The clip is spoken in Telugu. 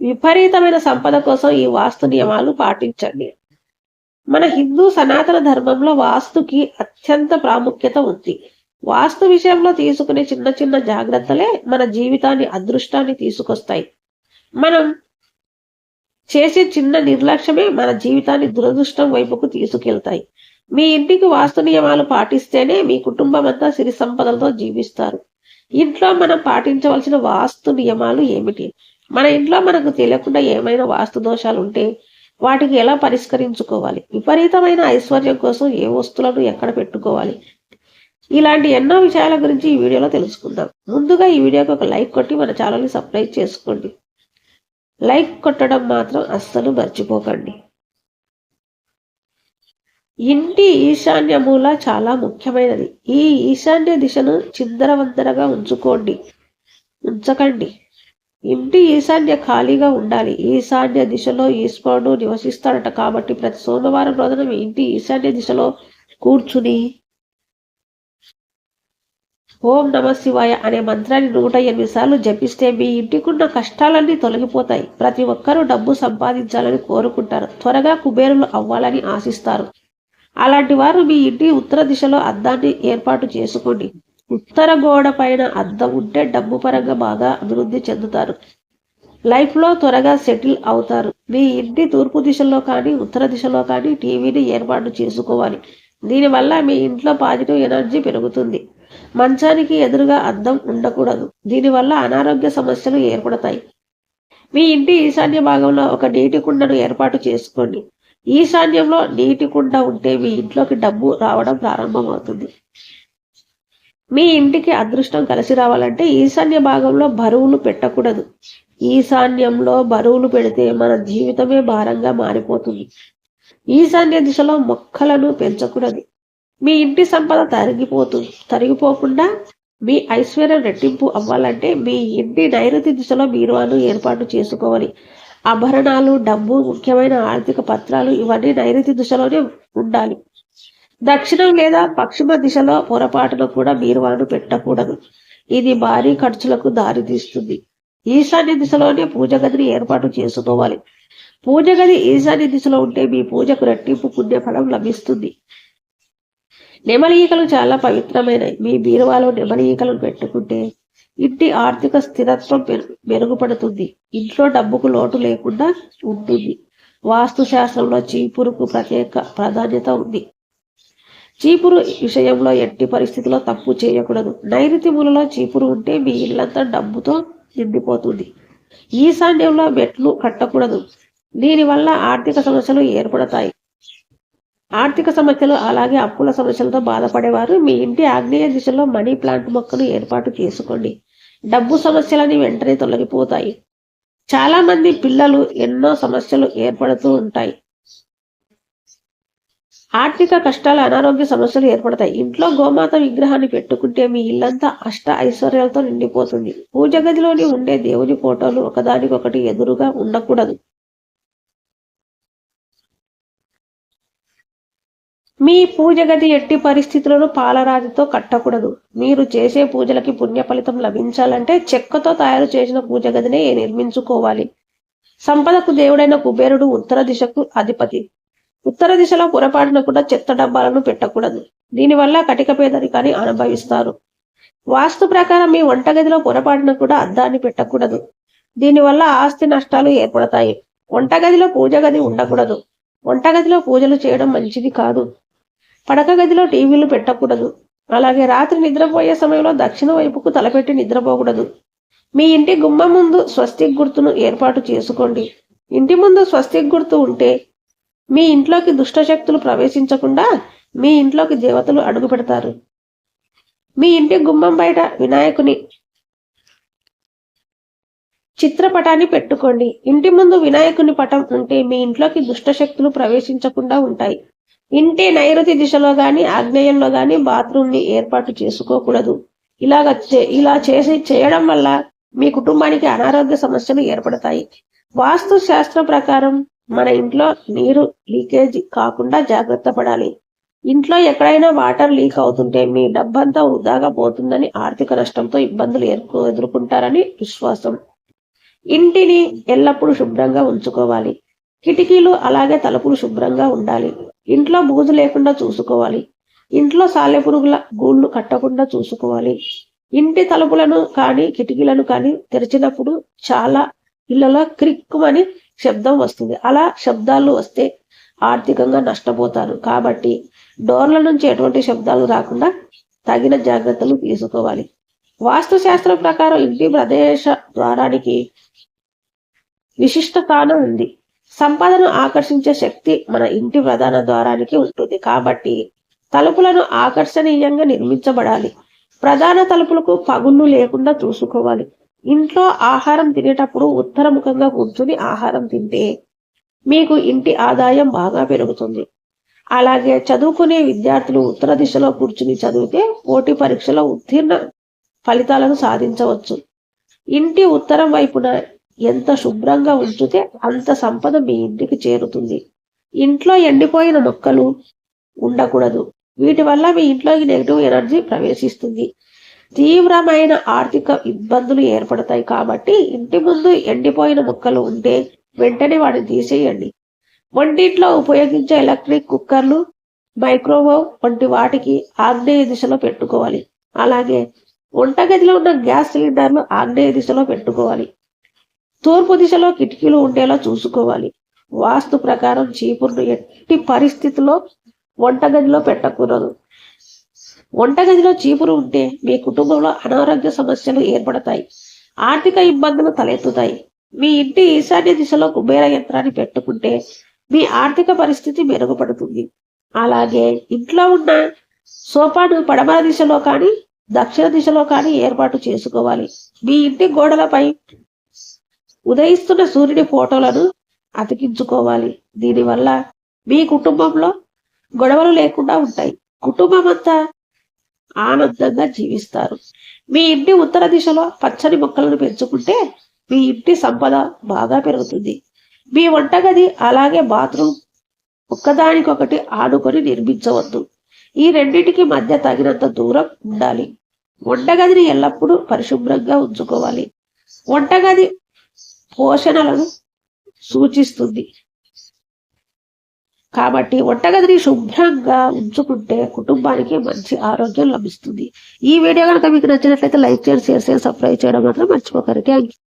విపరీతమైన సంపద కోసం ఈ వాస్తు నియమాలు పాటించండి. మన హిందూ సనాతన ధర్మంలో వాస్తుకి అత్యంత ప్రాముఖ్యత ఉంది. వాస్తు విషయంలో తీసుకునే చిన్న చిన్న జాగ్రత్తలే మన జీవితాన్ని అదృష్టాన్ని తీసుకొస్తాయి. మనం చేసే చిన్న నిర్లక్ష్యమే మన జీవితాన్ని దురదృష్టం వైపుకు తీసుకెళ్తాయి. మీ ఇంటికి వాస్తు నియమాలు పాటిస్తేనే మీ కుటుంబం అంతా సిరి సంపదలతో జీవిస్తారు. ఇంట్లో మనం పాటించవలసిన వాస్తు నియమాలు ఏమిటి? మన ఇంట్లో మనకు తెలియకుండా ఏమైనా వాస్తు దోషాలు ఉంటే వాటికి ఎలా పరిష్కరించుకోవాలి? విపరీతమైన ఐశ్వర్యం కోసం ఏ వస్తువులను ఎక్కడ పెట్టుకోవాలి? ఇలాంటి ఎన్నో విషయాల గురించి ఈ వీడియోలో తెలుసుకుందాం. ముందుగా ఈ వీడియోకి ఒక లైక్ కొట్టి మన ఛానల్ని సబ్స్క్రైబ్ చేసుకోండి. లైక్ కొట్టడం మాత్రం అస్సలు మర్చిపోకండి. ఇంటి ఈశాన్య మూల చాలా ముఖ్యమైనది. ఈ ఈశాన్య దిశను చిందరవందరగా ఉంచుకోండి. ఉంచకండి. ఇంటి ఈశాన్య ఖాళీగా ఉండాలి. ఈశాన్య దిశలో ఈశ్వరుడు నివసిస్తాడట కాబట్టి ప్రతి సోమవారం రోజున మీ ఇంటి ఈశాన్య దిశలో కూర్చుని ఓం నమ శివాయ అనే మంత్రాన్ని నూట ఎనిమిది సార్లు జపిస్తే మీ ఇంటికున్న కష్టాలన్నీ తొలగిపోతాయి. ప్రతి ఒక్కరూ డబ్బు సంపాదించాలని కోరుకుంటారు. త్వరగా కుబేరులు అవ్వాలని ఆశిస్తారు. అలాంటి వారు మీ ఇంటి ఉత్తర దిశలో అద్దాన్ని ఏర్పాటు చేసుకోండి. ఉత్తర గోడ పైన అద్దం ఉంటే డబ్బు పరంగా బాగా అభివృద్ధి చెందుతారు. లైఫ్లో త్వరగా సెటిల్ అవుతారు. మీ ఇంటి తూర్పు దిశలో కానీ ఉత్తర దిశలో కానీ టీవీని ఏర్పాటు చేసుకోవాలి. దీనివల్ల మీ ఇంట్లో పాజిటివ్ ఎనర్జీ పెరుగుతుంది. మంచానికి ఎదురుగా అద్దం ఉండకూడదు. దీనివల్ల అనారోగ్య సమస్యలు ఏర్పడతాయి. మీ ఇంటి ఈశాన్య భాగంలో ఒక నీటి కుండను ఏర్పాటు చేసుకోండి. ఈశాన్యంలో నీటి కుండ ఉంటే మీ ఇంట్లోకి డబ్బు రావడం ప్రారంభమవుతుంది. మీ ఇంటికి అదృష్టం కలిసి రావాలంటే ఈశాన్య భాగంలో బరువులు పెట్టకూడదు. ఈశాన్యంలో బరువులు పెడితే మన జీవితమే భారంగా మారిపోతుంది. ఈశాన్య దిశలో మొక్కలను పెంచకూడదు. మీ ఇంటి సంపద తరిగిపోతుంది తరిగిపోకుండా మీ ఐశ్వర్యం రెట్టింపు అవ్వాలంటే మీ ఇంటి నైరుతి దిశలో బీరువాను ఏర్పాటు చేసుకోవాలి. ఆభరణాలు డబ్బు ముఖ్యమైన ఆర్థిక పత్రాలు ఇవన్నీ నైరుతి దిశలోనే ఉండాలి. దక్షిణం లేదా పశ్చిమ దిశలో పొరపాటున కూడా బీరువాను పెట్టకూడదు. ఇది భారీ ఖర్చులకు దారితీస్తుంది ఈశాన్య దిశలోనే పూజ గదిని ఏర్పాటు చేసుకోవాలి. పూజ గది ఈశాన్య దిశలో ఉంటే మీ పూజకు రెట్టింపు పుణ్యఫలం లభిస్తుంది. నెమలీకలు చాలా పవిత్రమైనవి. మీ బీరువాలో నెమలీకలు పెట్టుకుంటే ఇంటి ఆర్థిక స్థిరత్వం మెరుగుపడుతుంది. ఇంట్లో డబ్బుకు లోటు లేకుండా ఉంటుంది. వాస్తు శాస్త్రంలో చీపురుకు ప్రత్యేక ప్రాధాన్యత ఉంది. చీపురు విషయంలో ఎట్టి పరిస్థితిలో తప్పు చేయకూడదు. నైరుతి మూలలో చీపురు ఉంటే మీ ఇల్లంతా డబ్బుతో నిండిపోతుంది. ఈశాన్యంలో మెట్లు కట్టకూడదు. దీనివల్ల ఆర్థిక సమస్యలు ఏర్పడతాయి. ఆర్థిక సమస్యలు అలాగే అప్పుల సమస్యలతో బాధపడేవారు. మీ ఇంటి ఆగ్నేయ దిశలో మనీ ప్లాంట్ మొక్కను ఏర్పాటు చేసుకోండి. డబ్బు సమస్యలని వెంటనే తొలగిపోతాయి. చాలామంది పిల్లలు ఎన్నో సమస్యలు ఏర్పడుతూ ఉంటాయి. ఆర్థిక కష్టాలు అనారోగ్య సమస్యలు ఏర్పడతాయి. ఇంట్లో గోమాత విగ్రహాన్ని పెట్టుకుంటే మీ ఇల్లంతా అష్ట ఐశ్వర్యాలతో నిండిపోతుంది. పూజ గదిలోని ఉండే దేవుని ఫోటోలు ఒకదానికొకటి ఎదురుగా ఉండకూడదు. మీ పూజ గది ఎట్టి పరిస్థితులను పాలరాతితో కట్టకూడదు. మీరు చేసే పూజలకి పుణ్య ఫలితం లభించాలంటే చెక్కతో తయారు చేసిన పూజ గదినే నిర్మించుకోవాలి. సంపదకు దేవుడైన కుబేరుడు ఉత్తర దిశకు అధిపతి. ఉత్తర దిశలో పొరపాటున కూడా చెత్త డబ్బాలను పెట్టకూడదు. దీనివల్ల కటిక పేదరికాన్ని అనుభవిస్తారు. వాస్తు ప్రకారం మీ వంటగదిలో పొరపాటున కూడా అద్దాన్ని పెట్టకూడదు. దీనివల్ల ఆస్తి నష్టాలు ఏర్పడతాయి. వంటగదిలో పూజ గది ఉండకూడదు. వంటగదిలో పూజలు చేయడం మంచిది కాదు. పడక గదిలో టీవీలు పెట్టకూడదు. అలాగే రాత్రి నిద్రపోయే సమయంలో దక్షిణ వైపుకు తలపెట్టి నిద్రపోకూడదు. మీ ఇంటి గుమ్మ ముందు స్వస్తిక్ గుర్తును ఏర్పాటు చేసుకోండి. ఇంటి ముందు స్వస్తిక్ గుర్తు ఉంటే మీ ఇంట్లోకి దుష్టశక్తులు ప్రవేశించకుండా మీ ఇంట్లోకి దేవతలు అడుగు పెడతారు. మీ ఇంటి గుమ్మం బయట వినాయకుని చిత్రపటాన్ని పెట్టుకోండి. ఇంటి ముందు వినాయకుని పటం ఉంటే మీ ఇంట్లోకి దుష్టశక్తులు ప్రవేశించకుండా ఉంటాయి. ఇంటి నైరుతి దిశలో గాని ఆగ్నేయంలో గాని బాత్రూమ్ని ఏర్పాటు చేసుకోకూడదు. ఇలాగ ఇలా చేసి చేయడం వల్ల మీ కుటుంబానికి అనారోగ్య సమస్యలు ఏర్పడతాయి. వాస్తు శాస్త్ర ప్రకారం మన ఇంట్లో నీరు లీకేజ్ కాకుండా జాగ్రత్త పడాలి. ఇంట్లో ఎక్కడైనా వాటర్ లీక్ అవుతుంటే మీ డబ్బంతా వృధాగా పోతుందని ఆర్థిక నష్టంతో ఇబ్బందులు ఎదుర్కొ ఎదుర్కొంటారని విశ్వాసం. ఇంటిని ఎల్లప్పుడూ శుభ్రంగా ఉంచుకోవాలి. కిటికీలు అలాగే తలుపులు శుభ్రంగా ఉండాలి. ఇంట్లో బూజు లేకుండా చూసుకోవాలి. ఇంట్లో సాలెపురుగుల గూళ్ళు కట్టకుండా చూసుకోవాలి. ఇంటి తలుపులను కానీ కిటికీలను కానీ తెరిచినప్పుడు చాలా ఇళ్ళలో క్రిక్కుమని శబ్దం వస్తుంది. అలా శబ్దాలు వస్తే ఆర్థికంగా నష్టపోతారు. కాబట్టి డోర్ల నుంచి ఎటువంటి శబ్దాలు రాకుండా తగిన జాగ్రత్తలు తీసుకోవాలి. వాస్తు శాస్త్రం ప్రకారం ఇంటి ప్రదేశ ద్వారానికి విశిష్ట స్థానం ఉంది. సంపదను ఆకర్షించే శక్తి మన ఇంటి ప్రధాన ద్వారానికి ఉంటుంది. కాబట్టి తలుపులను ఆకర్షణీయంగా నిర్మించబడాలి. ప్రధాన తలుపులకు పగుళ్ళు లేకుండా చూసుకోవాలి. ఇంట్లో ఆహారం తినేటప్పుడు ఉత్తరముఖంగా కూర్చుని ఆహారం తింటే మీకు ఇంటి ఆదాయం బాగా పెరుగుతుంది. అలాగే చదువుకునే విద్యార్థులు ఉత్తర దిశలో కూర్చుని చదివితే పోటీ పరీక్షలో ఉత్తీర్ణ ఫలితాలను సాధించవచ్చు. ఇంటి ఉత్తరం వైపున ఎంత శుభ్రంగా ఉంచితే అంత సంపద మీ ఇంటికి చేరుతుంది. ఇంట్లో ఎండిపోయిన మొక్కలు ఉండకూడదు. వీటి వల్ల మీ ఇంట్లోకి నెగిటివ్ ఎనర్జీ ప్రవేశిస్తుంది. తీవ్రమైన ఆర్థిక ఇబ్బందులు ఏర్పడతాయి కాబట్టి ఇంటి ముందు ఎండిపోయిన ముక్కలు ఉంటే వెంటనే వాటిని తీసేయండి. వంటింట్లో ఉపయోగించే ఎలక్ట్రిక్ కుక్కర్లు మైక్రోవేవ్ వంటి వాటికి ఆగ్నేయ దిశలో పెట్టుకోవాలి. అలాగే వంటగదిలో ఉన్న గ్యాస్ సిలిండర్లు ఆగ్నేయ దిశలో పెట్టుకోవాలి. తూర్పు దిశలో కిటికీలు ఉండేలా చూసుకోవాలి. వాస్తు ప్రకారం చీపురును ఎట్టి పరిస్థితుల్లో వంటగదిలో పెట్టకూడదు. వంటగదిలో చీపురు ఉంటే మీ కుటుంబంలో అనారోగ్య సమస్యలు ఏర్పడతాయి. ఆర్థిక ఇబ్బందులు తలెత్తుతాయి. మీ ఇంటి ఈశాన్య దిశలో కుబేర యంత్రాన్ని పెట్టుకుంటే మీ ఆర్థిక పరిస్థితి మెరుగుపడుతుంది. అలాగే ఇంట్లో ఉన్న సోఫాను పడమర దిశలో కానీ దక్షిణ దిశలో కానీ ఏర్పాటు చేసుకోవాలి. మీ ఇంటి గోడలపై ఉదయిస్తున్న సూర్యుడి ఫోటోలను అతికించుకోవాలి. దీనివల్ల మీ కుటుంబంలో గొడవలు లేకుండా ఉంటాయి. కుటుంబం అంతా ఆనందంగా జీవిస్తారు. మీ ఇంటి ఉత్తర దిశలో పచ్చని మొక్కలను పెంచుకుంటే మీ ఇంటి సంపద బాగా పెరుగుతుంది. మీ వంటగది అలాగే బాత్రూమ్ ఒక్కదానికొకటి ఆడుకొని నిర్మించవద్దు. ఈ రెండింటికి మధ్య తగినంత దూరం ఉండాలి. వంటగదిని ఎల్లప్పుడూ పరిశుభ్రంగా ఉంచుకోవాలి. వంటగది పోషణలను సూచిస్తుంది. కాబట్టి వంటగదిని శుభ్రంగా ఉంచుకుంటే కుటుంబానికి మంచి ఆరోగ్యం లభిస్తుంది. ఈ వీడియో కనుక మీకు నచ్చినట్లయితే లైక్ చేయండి షేర్ చేయండి సబ్స్క్రైబ్ చేయడం మాత్రం మర్చిపోకండి. Thank you